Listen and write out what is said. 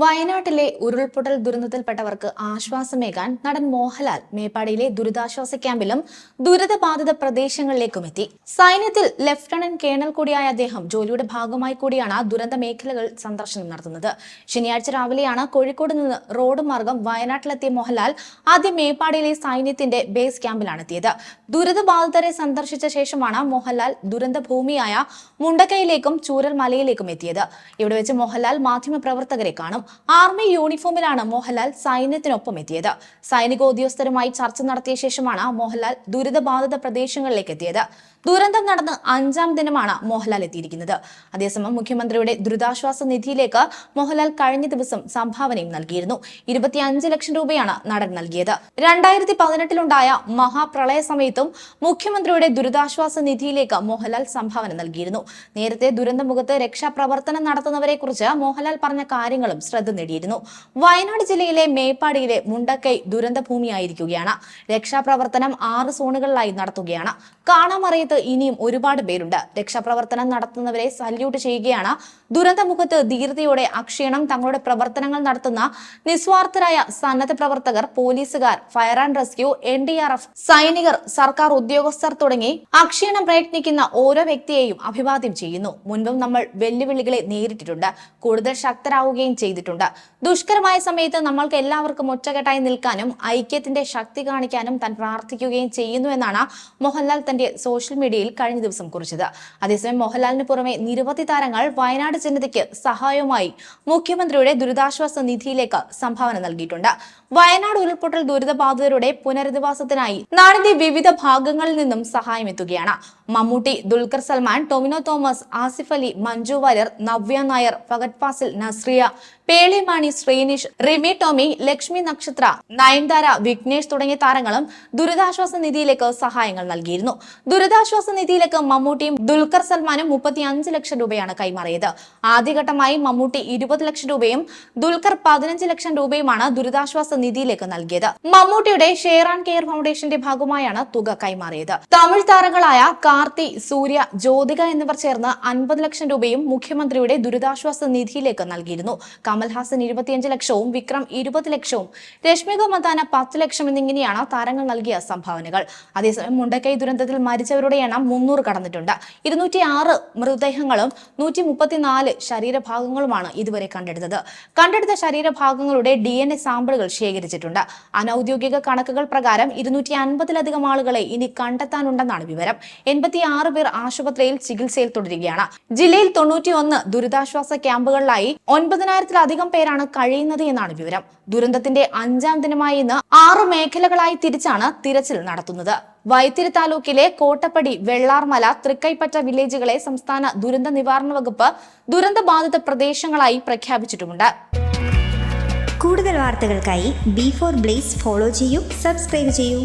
വയനാട്ടിലെ ഉരുൾപൊട്ടൽ ദുരന്തത്തിൽപ്പെട്ടവർക്ക് ആശ്വാസമേകാൻ നടൻ മോഹൻലാൽ മേപ്പാടിയിലെ ദുരിതാശ്വാസ ക്യാമ്പിലും ദുരിതബാധിത പ്രദേശങ്ങളിലേക്കും എത്തി. സൈന്യത്തിൽ ലഫ്റ്റനന്റ് കേണൽ കൂടിയായ അദ്ദേഹം ജോലിയുടെ ഭാഗമായി കൂടിയാണ് ദുരന്ത മേഖലകൾ സന്ദർശനം നടത്തുന്നത്. ശനിയാഴ്ച രാവിലെയാണ് കോഴിക്കോട് നിന്ന് റോഡ് മാർഗം വയനാട്ടിലെത്തിയ മോഹൻലാൽ ആദ്യം മേപ്പാടിയിലെ സൈന്യത്തിന്റെ ബേസ് ക്യാമ്പിലാണ് എത്തിയത്. ദുരിതബാധിതരെ സന്ദർശിച്ച ശേഷമാണ് മോഹൻലാൽ ദുരന്ത ഭൂമിയായ മുണ്ടക്കൈയിലേക്കും ചൂരൽ മലയിലേക്കും എത്തിയത്. ഇവിടെ വെച്ച് മോഹൻലാൽ മാധ്യമപ്രവർത്തകരെ കാണും. ആർമി യൂണിഫോമിലാണ് മോഹൻലാൽ സൈന്യത്തിനൊപ്പം എത്തിയത്. സൈനികോദ്യോഗസ്ഥരുമായി ചർച്ച നടത്തിയ ശേഷമാണ് മോഹൻലാൽ ദുരിതബാധിത പ്രദേശങ്ങളിലേക്ക് എത്തിയത്. ദുരന്തം നടന്ന് അഞ്ചാം ദിനമാണ് മോഹൻലാൽ എത്തിയിരിക്കുന്നത്. അതേസമയം മുഖ്യമന്ത്രിയുടെ ദുരിതാശ്വാസ നിധിയിലേക്ക് മോഹൻലാൽ കഴിഞ്ഞ ദിവസം സംഭാവനയും നൽകിയിരുന്നു. ഇരുപത്തിയഞ്ച് ലക്ഷം രൂപയാണ് നടൻ നൽകിയത്. രണ്ടായിരത്തി പതിനെട്ടിലുണ്ടായ മഹാപ്രളയ സമയത്തും മുഖ്യമന്ത്രിയുടെ ദുരിതാശ്വാസ നിധിയിലേക്ക് മോഹൻലാൽ സംഭാവന നൽകിയിരുന്നു. നേരത്തെ ദുരന്തമുഖത്ത് രക്ഷാപ്രവർത്തനം നടത്തുന്നവരെ കുറിച്ച് മോഹൻലാൽ പറഞ്ഞ കാര്യങ്ങളും ശ്രദ്ധ നേടിയിരുന്നു. വയനാട് ജില്ലയിലെ മേപ്പാടിയിലെ മുണ്ടക്കൈ ദുരന്തഭൂമിയായിരിക്കുകയാണ്. രക്ഷാപ്രവർത്തനം ആറ് സോണുകളിലായി നടത്തുകയാണ്. കാണാമറിയത്ത് ഇനിയും ഒരുപാട് പേരുണ്ട്. രക്ഷാപ്രവർത്തനം നടത്തുന്നവരെ സല്യൂട്ട് ചെയ്യുകയാണ്. ദുരന്തമുഖത്ത് ധീരതയോടെ അക്ഷീണം തങ്ങളുടെ പ്രവർത്തനങ്ങൾ നടത്തുന്ന നിസ്വാർത്ഥരായ സന്നദ്ധ പ്രവർത്തകർ പോലീസുകാർ fire and rescue N D R F സൈനികർ സർക്കാർ ഉദ്യോഗസ്ഥർ തുടങ്ങി അക്ഷീണം പ്രയത്നിക്കുന്ന ഓരോ വ്യക്തിയെയും അഭിവാദ്യം ചെയ്യുന്നു. മുൻപും നമ്മൾ വെല്ലുവിളികളെ നേരിട്ടിട്ടുണ്ട്. കൂടുതൽ ശക്തരാകുകയും ചെയ്തിട്ടുണ്ട്. ദുഷ്കരമായ സമയത്ത് നമ്മൾക്ക് എല്ലാവർക്കും ഒറ്റക്കെട്ടായി നിൽക്കാനും ഐക്യത്തിന്റെ ശക്തി കാണിക്കാനും താൻ പ്രാർത്ഥിക്കുകയും ചെയ്യുന്നു എന്നാണ് മോഹൻലാൽ തന്റെ സോഷ്യൽ മീഡിയയിൽ കഴിഞ്ഞ ദിവസം കുറിച്ചത്. അതേസമയം മോഹൻലാലിന് പുറമെ നിരവധി താരങ്ങൾ വയനാട് ജനതയ്ക്ക് സഹായവുമായി മുഖ്യമന്ത്രിയുടെ ദുരിതാശ്വാസ നിധിയിലേക്ക് സംഭാവന നൽകിയിട്ടുണ്ട്. വയനാട് ഉരുൾപൊട്ടൽ ദുരിതബാധിതരുടെ പുനരധിവാസത്തിനായി നാടിന്റെ വിവിധ ഭാഗങ്ങളിൽ നിന്നും സഹായം എത്തുകയാണ്. മമ്മൂട്ടി ദുൽഖർ സൽമാൻ ടൊമിനോ തോമസ് ആസിഫ് അലി മഞ്ജു വാര്യർ നവ്യ നായർ ഫഗത് ഫാസിൽ നസ്രിയ പേളിമാണി ശ്രീനിഷ് റിമി ടോമി ലക്ഷ്മി നക്ഷത്ര നയൻതാര വിഘ്നേഷ് തുടങ്ങിയ താരങ്ങളും ദുരിതാശ്വാസ നിധിയിലേക്ക് സഹായങ്ങൾ നൽകിയിരുന്നു. ദുരിതാശ്വാസ നിധിയിലേക്ക് മമ്മൂട്ടിയും ദുൽഖർ സൽമാനും മുപ്പത്തി അഞ്ച് ലക്ഷം രൂപയാണ് കൈമാറിയത്. ആദ്യഘട്ടമായി മമ്മൂട്ടി ഇരുപത് ലക്ഷം രൂപയും ദുൽഖർ പതിനഞ്ച് ലക്ഷം രൂപയുമാണ് ദുരിതാശ്വാസ നിധിയിലേക്ക് നൽകിയത്. മമ്മൂട്ടിയുടെ ഷെയർ ആൻഡ് കെയർ ഫൗണ്ടേഷന്റെ ഭാഗമായാണ് തുക കൈമാറിയത്. തമിഴ് താരങ്ങളായ കാർത്തി സൂര്യ ജ്യോതിക എന്നിവർ ചേർന്ന് അൻപത് ലക്ഷം രൂപയും മുഖ്യമന്ത്രിയുടെ ദുരിതാശ്വാസ നിധിയിലേക്ക് നൽകിയിരുന്നു. കമൽഹാസൻ ഇരുപത്തിയഞ്ച് ലക്ഷവും വിക്രം ഇരുപത് ലക്ഷവും രശ്മിക മന്ദാന പത്ത് ലക്ഷം എന്നിങ്ങനെയാണ് താരങ്ങൾ നൽകിയ സംഭാവനകൾ. അതേസമയം മുണ്ടക്കൈ ദുരന്തത്തിൽ മരിച്ചവരുടെ എണ്ണം മുന്നൂറ് കടന്നിട്ടുണ്ട്. ഇരുന്നൂറ്റി ആറ് മൃതദേഹങ്ങളും നൂറ്റി മുപ്പത്തിനാല് ശരീരഭാഗങ്ങളുമാണ് ഇതുവരെ കണ്ടെടുത്തത്. കണ്ടെടുത്ത ശരീരഭാഗങ്ങളുടെ ഡി എൻ എ സാമ്പിളുകൾ ശേഖരിച്ചിട്ടുണ്ട്. അനൌദ്യോഗിക കണക്കുകൾ പ്രകാരം ഇരുന്നൂറ്റി അൻപതിലധികം ആളുകളെ ഇനി കണ്ടെത്താനുണ്ടെന്നാണ് വിവരം. എൺപത്തി ആറ് പേർ ആശുപത്രിയിൽ ചികിത്സയിൽ തുടരുകയാണ്. ജില്ലയിൽ തൊണ്ണൂറ്റി ഒന്ന് ദുരിതാശ്വാസ ക്യാമ്പുകളിലായി ഒൻപതിനായിരത്തിലധികം പേരാണ് കഴിയുന്നത് എന്നാണ് വിവരം. ദുരന്തത്തിന്റെ അഞ്ചാം ദിനമായി ഇന്ന് ആറ് മേഖലകളായി തിരിച്ചാണ് തിരച്ചിൽ നടത്തുന്നത്. വൈത്തിരി താലൂക്കിലെ കോട്ടപ്പടി വെള്ളാർമല തൃക്കൈപ്പറ്റ വില്ലേജുകളെ സംസ്ഥാന ദുരന്ത നിവാരണ വകുപ്പ് ദുരന്ത ബാധിത പ്രദേശങ്ങളായി പ്രഖ്യാപിച്ചിട്ടുമുണ്ട്. കൂടുതൽ വാർത്തകൾക്കായി ബി ഫോർ ബ്ലേസ് ഫോളോ ചെയ്യൂ സബ്സ്ക്രൈബ് ചെയ്യൂ.